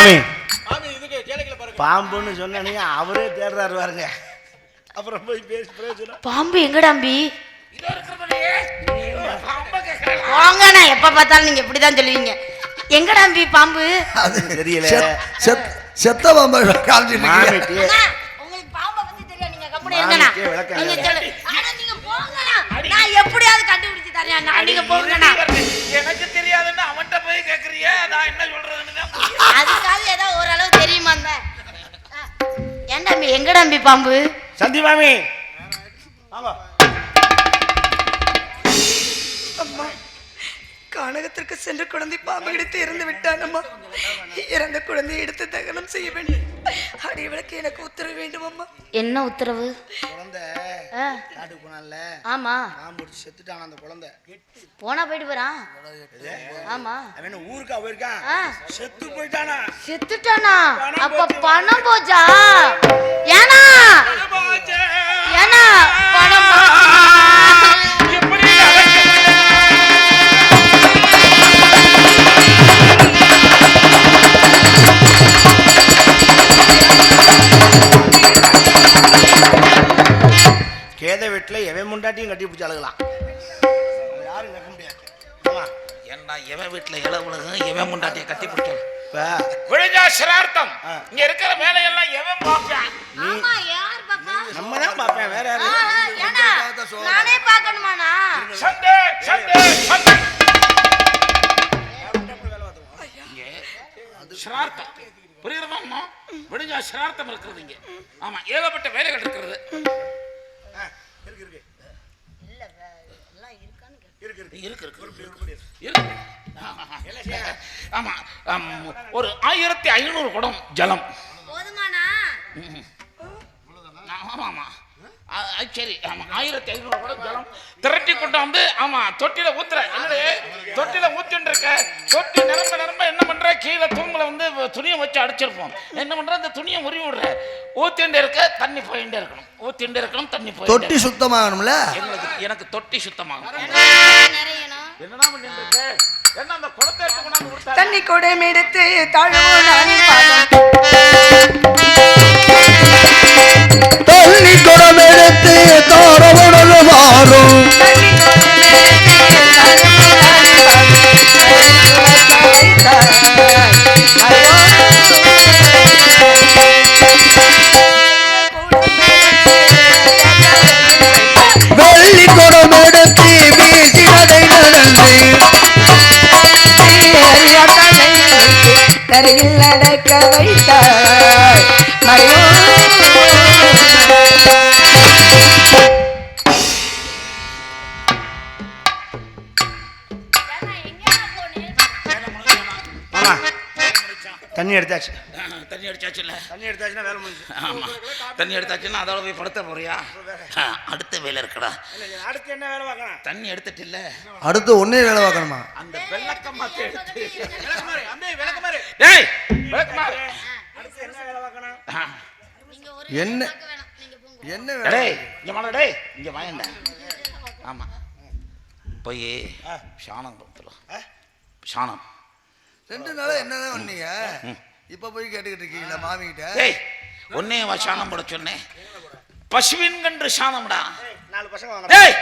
பாருங்க பாம்புன்னு சொன்னீங்க அவரே தேடுறாரு பாருங்க அப்புறம் போய் பேசி பாம்பு எங்கடாம்பி போங்கண்ணா எப்ப பார்த்தாலும் நீங்க இப்படிதான் சொல்லுவீங்க எங்கடாம்பி பாம்பு அது தெரியல. செத்- செத்- செத்த பாம்பை உங்களுக்கு பாம்பை பத்தி தெரியும் நீங்க கம்பெனி விளக்கம் நீங்க. சொல்லு நீங்க போங்கண்ணா நான் எப்படியாவது கண்டுபிடிச்சு தரேன் அண்ணா நீங்க போங்கண்ணா எனக்கு தெரியாதுன்னு அவன்கிட்ட போய் கேக்குறிய நான் என்ன சொல்றதுன்னு ஏன்டாம்பி எங்கடாம்பி பாம்பு? சந்தி மாமி. அம்மா கானகத்திற்கு சென்ற குழந்தை பாம்பு எடுத்து இறந்து விட்டான் அம்மா இறந்த குழந்தையை எடுத்து தகனம் செய்ய வேண்டும். அடியவளுக்கு எனக்கு உத்தரவு வேண்டும் அம்மா. என்ன உத்தரவு? குழந்தை காட்டுக்கு போனான்ல. ஆமா. பாம்பு பிடிச்சி செத்துட்டான் அந்த குழந்தை. போனா போயிட்டு போறான் ஆமா. அவன் ஊருக்கா போயிருக்கான். செத்து போயிட்டானா? செத்துட்டானா? அப்ப. பணம் போச்சா? ஏனா? ஏனா? வீட்டுல எவன் முண்டாட்டியும் கட்டி பிடிச்சி அழுகலாம் யாரும் கேட்க முடியாது. ஆமா. ஏன்டா எவன் வீட்டுல இளவுலகம் எவன் முண்டாட்டிய கட்டி பிடிச்சோம் இப்ப விழுந்தா சிரார்த்தம். இங்க இருக்கிற வேலையெல்லாம் எவன் பார்ப்பான்? நம்ம தான் பார்ப்பேன் வேற யாரு? ஆ, ஆ, ஏனா நானே பார்க்கணுமாண்ணா? Sunday Sunday Sunday. இங்க சிரார்த்தம். புரியுறதாம்மா விடுஞ்சா சிரார்த்தம் இருக்கிறது இங்க. ஆமா ஏகப்பட்ட வேலைகள் இருக்கிறது. இருக்கு இருக்கு. இல்ல எல்லாம் இருக்கான்னு இருக்கு இருக்கு. இருக்கு இருக்கு இருக்கு. ஆமா. ஒரு ஆயிரத்தி ஐநூறு குடம் ஜலம். போதுமாண்ணா. ஆமா ஆமா. சரி ஆமா ஆயிரத்தி ஐநூறு குடம் ஜலம். திரட்டி கொண்டு வந்து ஆமா தொட்டில ஊத்துற. என்னடே தொட்டில ஊத்தின்னு இருக்க. தொட்டி நிரம்ப நிரம்ப கீழே தூம்புல வந்து துணியை வச்சு அடிச்சிருப்போம். என்ன பண்ற அந்த துணியை உருவி விடுற. ஊத்திண்டே இருக்க தண்ணி போயிட்டே இருக்கணும். ஊத்திண்டே இருக்கணும் தண்ணி போயிட்டே தொட்டி சுத்தமாகணும்ல? எங்களுக்கு எனக்கு தொட்டி சுத்தமாகும் நிறையணும். என்னடா பண்ணிட்டு இருக்க? என்ன அந்த குடத்தை எடுத்து கொண்டாந்து தண்ணி குடம் எடுத்து தாழ்வோ தரையில் நடக்க ஆமா தண்ணி எடுத்தாச்சு. தண்ணி அடிச்சாச்சு இல்ல? தண்ணி எடுத்தாச்சுன்னா வேலை முடிஞ்சு. ஆமா. தண்ணி எடுத்தாச்சுன்னா அதோட போய் படுத்த போறியா? ஆ, அடுத்த வேலை இருக்குடா. அடுத்து என்ன வேலை பார்க்கலாம்? தண்ணி எடுத்துட்டு இல்ல. அடுத்து ஒன்னே வேலை பார்க்கணுமா? அந்த வெள்ளக்கம்மாத்தை எடுத்து விளக்குமாறு அம்பே விளக்குமாறு. அடுத்து என்ன வேலை பார்க்கணும் ஆ. நீங்க ஒரு என்ன பார்க்க வேணாம். நீங்க போங்க. என்ன டேய் இங்க வாடா டேய். இங்க வாயண்டா. ஆமா. போய் ஆ. சாணம் கொடுத்துரும் ஆ? சாணம். ரெண்டு நாளா என்னதான் பண்ணீங்க? இப்ப போய் கேட்டுக்கிட்டு இருக்கீங்களா மாமி கிட்ட டேய் ஒன்னே வா சாணம் போட சொன்னேன். பசுவின் கன்று சாணம்டா. ஏய், நாலு பசங்க வாங்க டேய்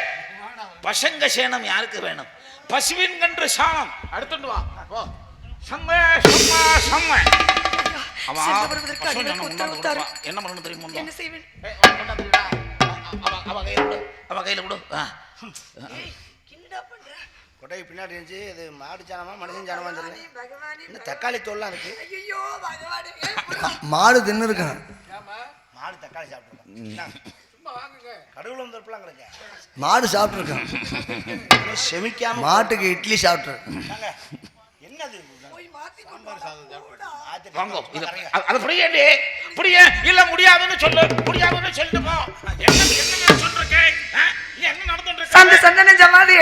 பசங்க சேனம் யாருக்கு வேணும்? பசுவின் கன்று சாணம். அடுத்துட்டு வா. போ. சம்ம சம்ம சம்ம. என்ன பண்ணணும் தெரியுமா என்ன செய்வேன்? ஏய். அவ கையில கொடு. அவ கையில ஆ. கொட்டை பின்னாடி இருந்துச்சு இது மாடு சாணமா மனுஷன் சாணமா தெரியல. இன்னும் தக்காளி தோல்லாம் இருக்கு. மாடு தின்னு இருக்கேன் மாடு தக்காளி சாப்பிட்டுருக்கோம் கடவுள் வந்திருப்பலாம் கிடைக்க. மாடு சாப்பிட்டுருக்கேன். செமிக்காம மாட்டுக்கு இட்லி சாப்பிட்ரு தாங்க. என்னது அது புரியண்டி புரிய? இல்ல முடியாதுன்னு சொல்லு. முடியாதுன்னு சொல்லிட்டு போ என்ன என்ன நடந்துட்டு சந்த இருக்கு சந்தன ஜமாதி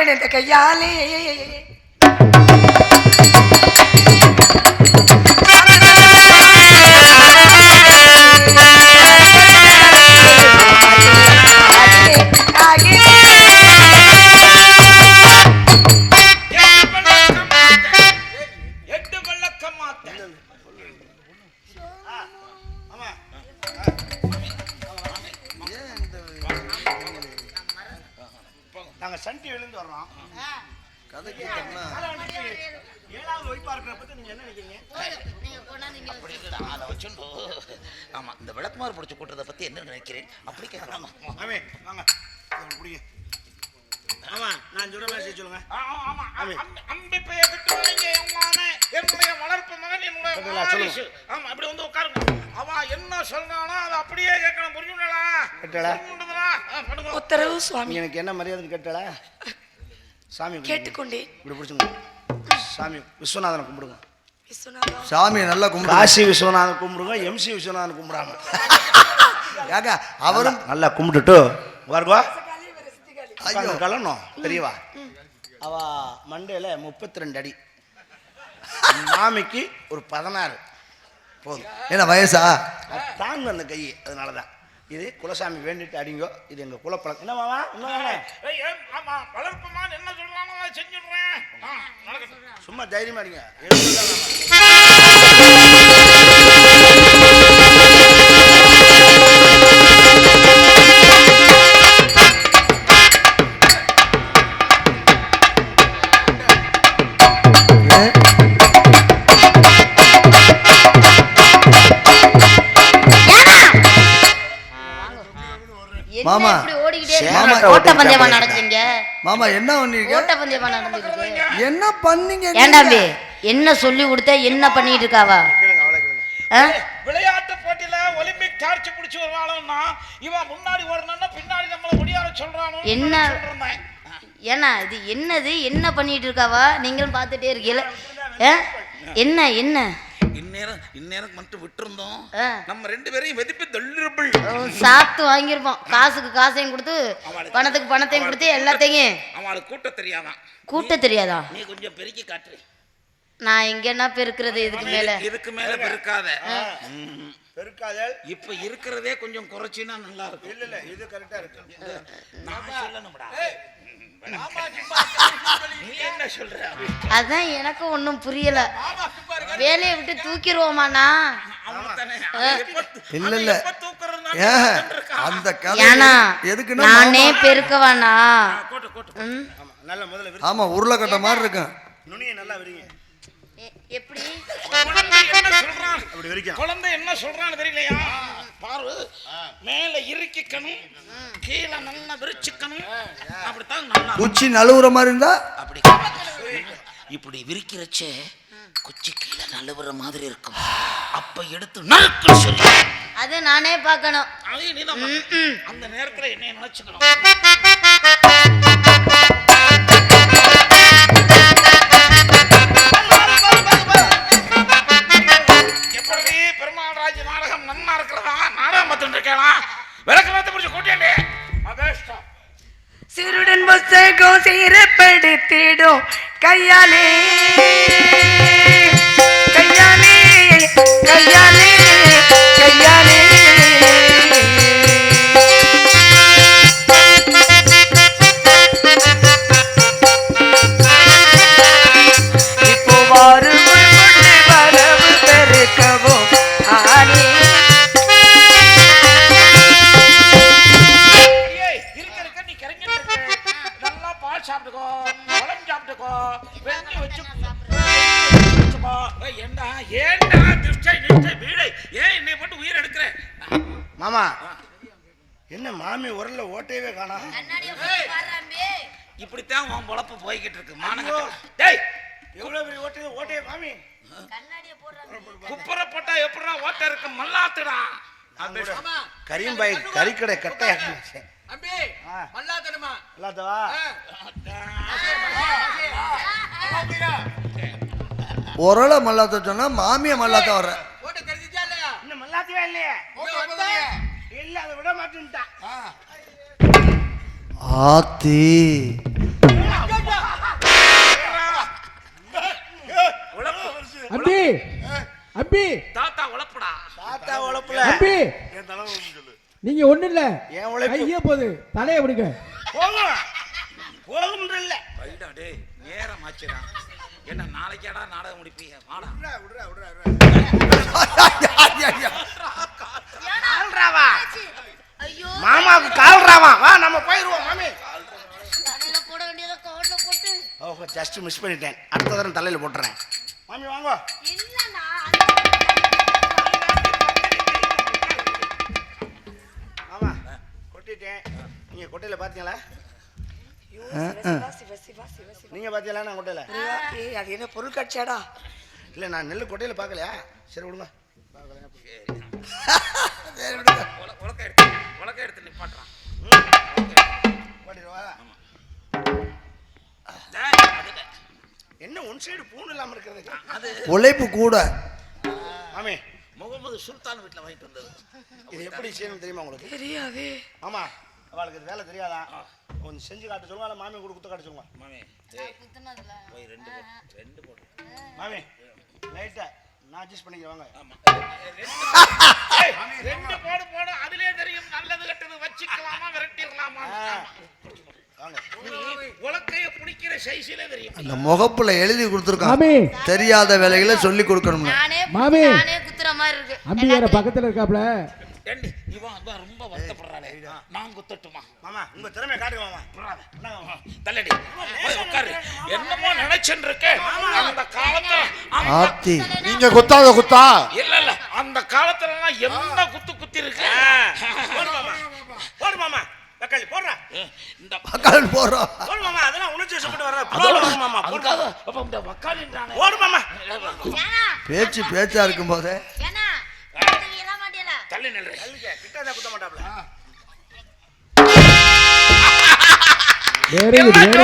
நாங்க சன் டிவிலேருந்து வர்றோம். கதைக்கு ஏழாவது ஒய்ஃபா இருக்கிற பத்தி நீங்க என்ன நினைக்கிறீங்க? அதை வச்சுண்டு. ஆமா இந்த விளக்குமாறு பிடிச்சி கூட்டுறதை பத்தி என்ன நினைக்கிறேன்? அப்படி கேட்கலாம். ஆமே வாங்க. பிடிங்க. ஆமா நான் சொல்ற மாதிரி சொல்லுங்க. ஆமா. ஆமே. அம்பிப்பைய கட்டுவாங்க என்னுடைய வளர்ப்பு மகன் என்னுடைய ஆமா அப்படி வந்து உட்காருங்க. அவன் என்ன சொல்றானோ அதை அப்படியே கேட்கணும். புரிஞ்சுங்களா உத்தரவு சுவாமி. எனக்கு என்ன மரியாதை கேட்டல சாமி. கேட்டுக்கொண்டேன் இப்படி பிடிச்சுங்க சாமி விஸ்வநாதனை கும்பிடுங்க. சாமியை நல்லா கும்பிடு. காசி விஸ்வநாதன் கும்பிடுங்க எம்சி விஸ்வநாதன் கும்பிடாம. ஏங்க அவரும் நல்லா கும்பிட்டுட்டு வருவா கலணும் தெரியவா அவ மண்டையில முப்பத்தி ரெண்டு அடி மாமிக்கு ஒரு பதினாறு. போதும். என்ன வயசா? தாங்க அந்த கை அதனால தான் இது குலசாமி வேண்டிட்டு அடிங்கோ இது எங்க குலப்பழக்கம். என்ன மாமா? என்ன நடக்கட்டும். சும்மா தைரியமா அடிங்க மாமா. இருக்கீங்க? ஓட்ட பந்தயமா போயிட்டா. நடக்குறீங்க மாமா என்ன பண்ணீங்க ஓட்ட பந்தயமா நடந்துருக்கு என்ன பண்ணீங்க ஏண்டாம்பி என்ன சொல்லி கொடுத்த என்ன பண்ணிட்டு இருக்காவா? விளையாட்டு போட்டியில ஒலிம்பிக் டார்ச் பிடிச்சு வருவானா இவன் முன்னாடி ஓடணும்னா பின்னாடி நம்மள முடியாத சொல்றானோ என்ன? ஏன்னா இது என்னது என்ன பண்ணிட்டு இருக்காவா நீங்களும் பார்த்துட்டே இருக்கீல ஆ? என்ன என்ன இந்நேரம் இந்நேரம் மட்டும் விட்டுருந்தோம். நம்ம ரெண்டு பேரையும் வெதிப்பு தள்ளிருப்பிள். சாப்பிட்டு வாங்கியிருப்போம். காசுக்கு காசையும் கொடுத்து பணத்துக்கு பணத்தையும் கொடுத்து எல்லாத்தையும். அவளுக்கு கூட்ட தெரியாதான். கூட்ட தெரியாதா? நீ கொஞ்சம் பெருக்கி காட்டு நான் எங்கன்னா பெருக்கிறது இதுக்கு மேல? இதுக்கு மேல பெருக்காத. ம். பெருக்காதல் இப்ப இருக்கிறதே கொஞ்சம் குறைச்சினா நல்லா இருக்கும். இல்ல இல்ல இது கரெக்டா இருக்கு. நான் சொல்லணும்டா. என்ன சொல்ற? அதான் எனக்கும் ஒன்றும் புரியல. வேலையை விட்டு தூக்கிடுவோமாண்ணா? இல்ல, இல்ல. அந்த கதை எதுக்குன்னா நானே ம்? ஆமா உருளைக்கட்ட மாதிரி இருக்கும். நுனியை நல்லா விரிங்க. எப்படி? என்ன அப்படி விரிக்கணும் குழந்தை என்ன சொல்றான்னு தெரியலையா? பாரு மேல இறுக்கிக்கணும் கீழே நல்லா விரிச்சுக்கணும். அப்படித்தான் நல்லா குச்சி நழுவுற மாதிரி இருந்தா? அப்படி. இப்படி விரிக்கிறச்சே குச்சி கீழே நழுவுற மாதிரி இருக்கும். அப்ப எடுத்து நறுக்கு சொல்லி. அது நானே பார்க்கணும். அந்த நேரத்துல என்னைய நினைச்சுக்கணும். சீரப்படுத்திடும் கையாலே மாமா என்ன மாமி உரல்ல ஓட்டையவே காணா? இப்படித்தான் உன் பொழப்பு போய்கிட்டு இருக்கு மானங்க டேய்! எவ்வளவு பெரிய ஓட்டையை ஓட்டையே மாமி. குப்புற போட்டா எப்படிடா ஓட்ட இருக்கு மல்லாத்துடா. கரீம்பாய் கறிக்கடை கட்டையாக்கி அம்பி. மல்லாத்தனமா? எல்லாத்தவா உரலை மல்லாத்த சொன்னா மாமிய மல்லாத்த வர்ற. ஓட்ட கருதிச்சா இல்லையா? இன்னும் மல்லாத்தவே இல்லையே? இல்ல அதை விட மாட்டேன்ட்டான் ஆத்தி. அம்பி. அம்பி. தாத்தா உழப்புடா. தாத்தா உழப்புல. அம்பி. என் சொல்லு. நீங்க ஒண்ணு இல்ல. என் உழைப்பு? கையே போகுது தலையை விடுங்க போகும் போகும் இல்ல. வைடா டேய் நேரம் ஆச்சுடா. என்ன நாளைக்கேடா நாடகம் முடிப்பீங்க? வாடா. விடுறா விடுறா விடுறா ஃபர்ஸ்ட் மிஸ் பண்ணிட்டேன். அடுத்த தடவை தலையில போட்டுறேன். மாமி வாங்க. ஆமா கொட்டிட்டேன். நீங்க கொட்டையில பாத்தீங்களா? சிவா, சிவா, சிவா, சிவா, சிவா. நீங்க பாத்தீங்களா நான் கொட்டையில? ஏய், அது என்ன பொருள் காட்சியாடா? இல்ல நான் நெல் கொட்டையில பார்க்கலையா சரி விடுங்க. உலக்க உலக்க எடுத்து உலக்க எடுத்து நிப்பாட்டுறான். என்ன ஒன் சைடு பூணு இல்லாம இருக்கிறது அது உழைப்பு கூட. மாமி முகமது சுல்தான் வீட்டுல வாங்கிட்டு வந்தது. இது எப்படி செய்யணும் தெரியுமா உங்களுக்கு? தெரியாதே. ஆமா. அவளுக்கு இது வேலை தெரியாதா? கொஞ்சம் செஞ்சு காட்ட சொல்லுங்க இல்ல மாமி கூட குத்த காட்ட சொல்லுங்க. மாமி போய் ரெண்டு ரெண்டு போடு. மாமி லைட்டா. நான் அட்ஜஸ்ட் பண்ணிக்கிறேன் வாங்க ஏய், ரெண்டு போடு போடு அதுலயே தெரியும் நல்லது கெட்டது வச்சுக்கலாமா விரட்டிடலாமா ஆ. வாங்க உலக்கைய பிடிக்கிற சைஸிலே தெரியும். அந்த முகப்புல எழுதி கொடுத்துருக்கான் மாமி. தெரியாத வேலைகளை சொல்லி கொடுக்கணும்னு. நானே மாமி. நானே குத்துற மாதிரி இருக்கு. அம்பி வேற பக்கத்துல இருக்காப்ல. ஏண்டி இவன் அதான் ரொம்ப வருத்தப்படுறானே. நான் குத்தட்டுமா? மாமா உங்க திறமையை காட்டுங்க மாமா? தள்ளடி. உட்காரு. என்னமோ நினைச்சுட்டு இருக்க. அந்த காலத்துல ஆத்தி நீங்க குத்தாத குத்தா. இல்ல இல்ல. அந்த காலத்துல எல்லாம் என்ன குத்து குத்தி இருக்கு? போடு மாமா. போடு மாமா. தக்காளி போடுறா. இந்த போறோம் போடு மாமா. அதெல்லாம் உணர்ச்சி வசப்பட்டு வர்ற அதோட போடு மாமா போடு அதுக்காக அப்ப இந்த வக்காலின்றானே போடு மாமா. ஏன்னா பேச்சு பேச்சா இருக்கும் போதே தள்ளி நில்றே கிட்டாத குத்த மாட்டாப்ல. Very very.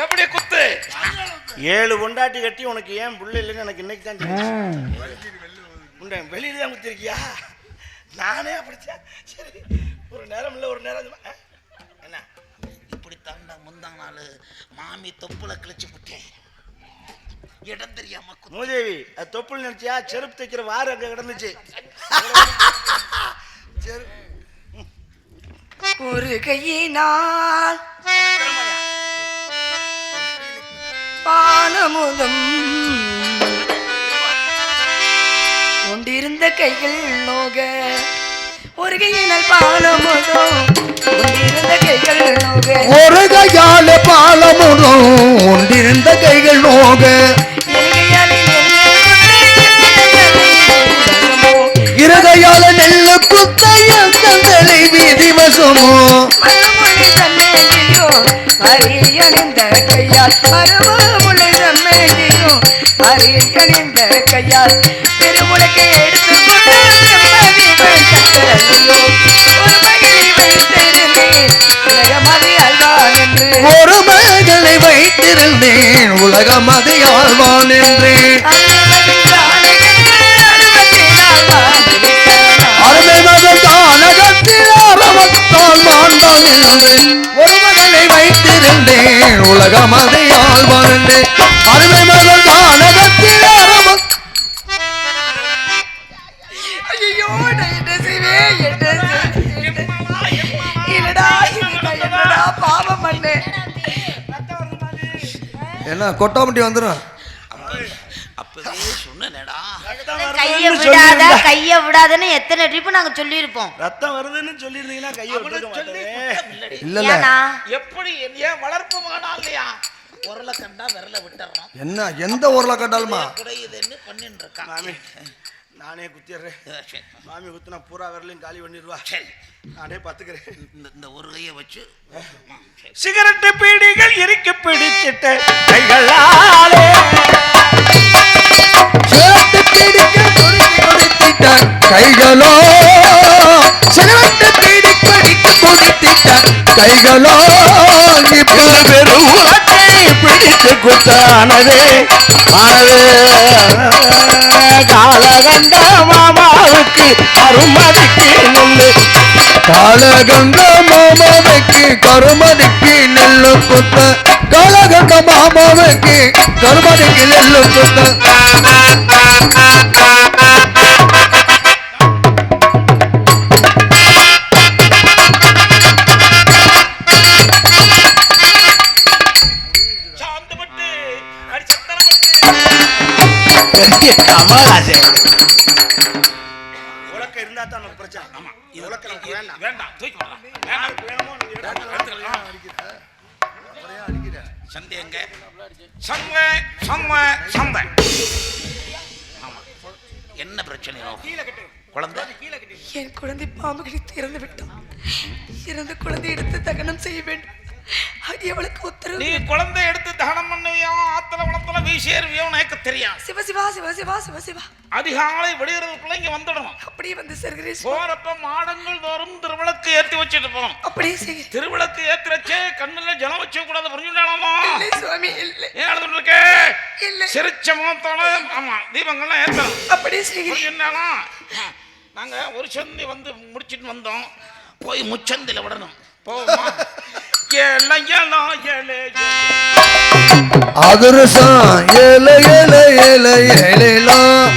எப்படி குத்து? ஏழு பொண்டாட்டி கட்டி உனக்கு ஏன் புள்ள இல்லைன்னு எனக்கு இன்னைக்கு தான் வெளியில தான் குத்திருக்கியா? நானே அப்படித்தான். சரி ஒரு நேரம் இல்லை ஒரு நேரம் இப்படி தாண்டா முந்தாங்க நாள் மாமி தொப்புல கிழிச்சு விட்டேன் இடம் தெரியாம மூதேவி அது தொப்புள் நினைச்சியா? செருப்பு தைக்கிற வாறு அங்க கிடந்துச்சு. ஒரு கையினால் பானமுதம் கொண்டிருந்த கைகள் நோக ஒரு கையினால் பானமுதம் கொண்டிருந்த கைகள் நோக. ஒரு கையால பாலமுடும் ஒன்றிருந்த கைகள் நோக. இருகையால நெல்லு குத்தைய தந்தலை வீதி வசமோ. அரியணிந்த கையால். மறுமொழி தன்னேயோ அரியணிந்த கையால். பெருமுளைக்கை எடுத்து ஒரு என்று மகளை வைத்திருந்தேன் உலகம் ஆழ்வான் என்றேன் அருமை மகன் தானகத்தில் ஆரவத்தால் மாண்டான் என்றேன் ஒரு மகளை வைத்திருந்தேன் உலகம் ஆழ்வான் என்றேன் அருமை மகன் தானகத்தில் என்ன கொட்டாமட்டி வந்துடும் அப்பவே சொன்னேடா கைய விடாத கைய விடாதன்னு எத்தனை ட்ரிப் நாங்க சொல்லியிருப்போம். ரத்தம் வருதுன்னு சொல்லியிருந்தீங்கன்னா கையை இல்லடி இல்ல எப்படி ஏன் வளர்ப்பு மகனா இல்லையா? உரலை கண்டா விரல விட்டுறோம் என்ன எந்த ஊர்ல கட்டாலுமா கிடையுதுன்னு பண்ணிட்டு இருக்கான்? நானே குத்திடுறேன். மாமி குத்துனா பூரா விரலையும் காலி பண்ணிடுவா. சரி. நானே பார்த்துக்கிறேன் இந்த இந்த ஒரு கையை வச்சு. சிகரெட்டு பீடிகள் இறுக்கி பிடிச்சிட்ட கைகளாலே. சிகரெட்டு துடித்திட்ட கைகளோ. சிகரெட்டு அடித்து துடித்திட்ட கைகளோ இப்ப பெரும் பிடித்து குத்தானதே. ஆனதே காலகண்ட மாமாவுக்கு அருமதிக்கு நெல்லு. காலகண்ட மாமாவுக்கு கருமதிக்கு நெல்லு குத்த. காலகண்ட மாமாவுக்கு கருமதிக்கு நெல்லு குத்த. பெரிய உலக்க இருந்தா தான் நமக்கு பிரச்சனை ஆமா இது உலக்க நமக்கு வேண்டாம் வேண்டாம் தூக்கி போடலாம் வேண்டாம் வேணுமோ நீங்க எடுத்துக்கலாம். எடுத்துக்கலாம் சந்தை எங்க சந்தை சந்தை சந்தை ஆமா என்ன பிரச்சனை நோக்கி குழந்தை என் குழந்தை பாம்பு கிடைத்து இறந்து விட்டான் இறந்த குழந்தை எடுத்து தகனம் செய்ய வேண்டும் அவளுக்கு உத்தரவு. நீ குழந்தை எடுத்து தகனம் பண்ணுவியோ ஆத்தல குளத்துல வீசியறிவியோ எனக்கு தெரியும் சிவ சிவா சிவ சிவா சிவ சிவா. அதிகாலை வெளியிறதுக்குள்ள இங்க வந்துடணும். அப்படியே வந்து சர்கிறேன் போறப்ப மாடங்கள் தோறும் திருவிளக்கு ஏத்தி வச்சுட்டு போகணும். அப்படியே செய்கிறேன் திருவிளக்கு ஏத்தி வச்சு கண்ணுல ஜலம் வச்சு கூடாது புரிஞ்சுட்டாலாமா? இல்லை சுவாமி இல்லை. ஏன் எழுதுட்டு இருக்க? இல்லை. சிரிச்ச முகத்தோட ஆமா தீபங்கள்லாம் ஏத்தணும். அப்படியே செய்கிறேன் புரிஞ்சுட்டாலும் நாங்க ஒரு சந்தி வந்து முடிச்சிட்டு வந்தோம். போய் முச்சந்தில விடணும். ஏலே அதிரசம் ஏல ஏல ஏல ஏலாம்